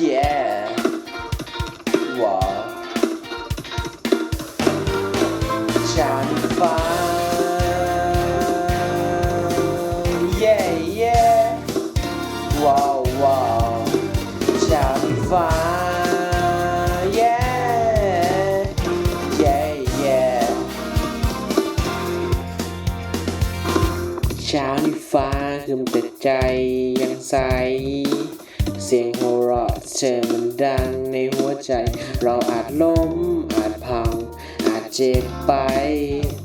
yeah ว้าวฉันฟ้า yeah yeah ว้าวว้าวฉันฟ้า yeah yeah yeah เช้านี้ฟ้าคืมแต่ใจยังใส เสียงโห ราะเธอมันดังในหัวใจ เราอาจล้มอาจพัง อาจเจ็บไป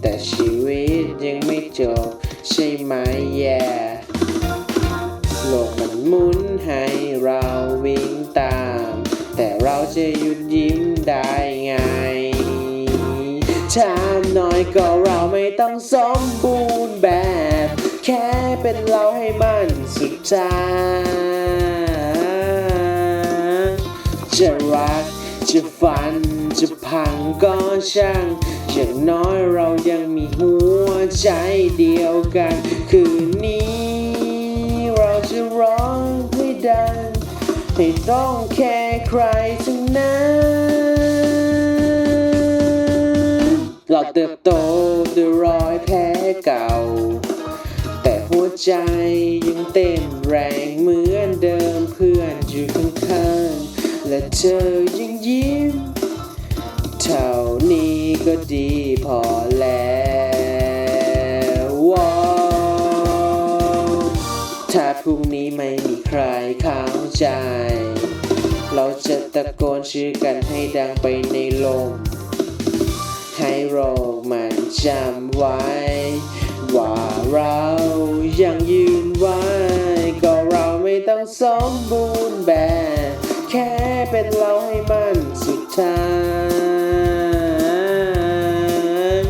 แต่ชีวิตยังไม่จบ ใช่ไหมแย่โลกมันหมุนให้เราวิ่งตาม แต่เราจะหยุดยิ้มได้ไงถามหน่อยก็เราไม่ต้องสมบูรณ์แบบ แค่เป็นเราให้มันสุดใจ จะรัก จะฝัน จะพังก็ช่างอย่างน้อยเรายังมีหัวใจเดียวกัน คืนนี้ เราจะร้องให้ดังไม่ต้องแค่ใครทั้งนั้น เราเติบโตด้วยรอยแผลเก่า แต่หัวใจยังเต้นแรง และเธอยังยิ้ม เท่านี้ก็ดีพอแล้วว้าวถ้าพรุ่งนี้ไม่มีใครเข้าใจ เราจะตะโกนชื่อกันให้ดังไปในลม ให้โรคมันจำไว้ ว่าเรายังยืนไว้ ก็เราไม่ต้องสมบูรณ์แบบแค่ เป็นเราให้มันสุดทาย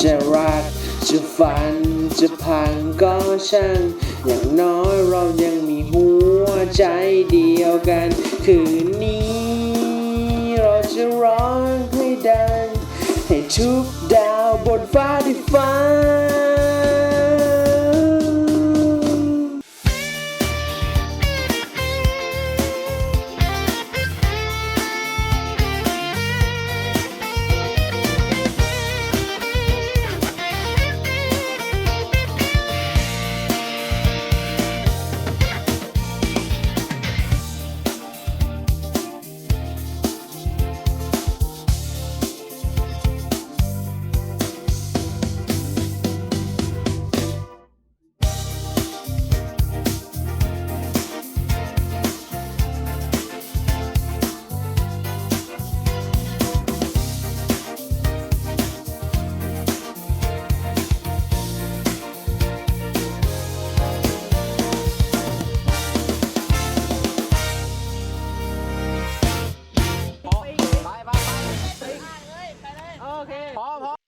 จะรักจะฝันจะพังก็ช่าง อย่างน้อยเรายังมีหัวใจเดียวกัน คืนนี้ เราจะร้องให้ดัง ให้ทุกดาวบนฟ้าได้ฟัง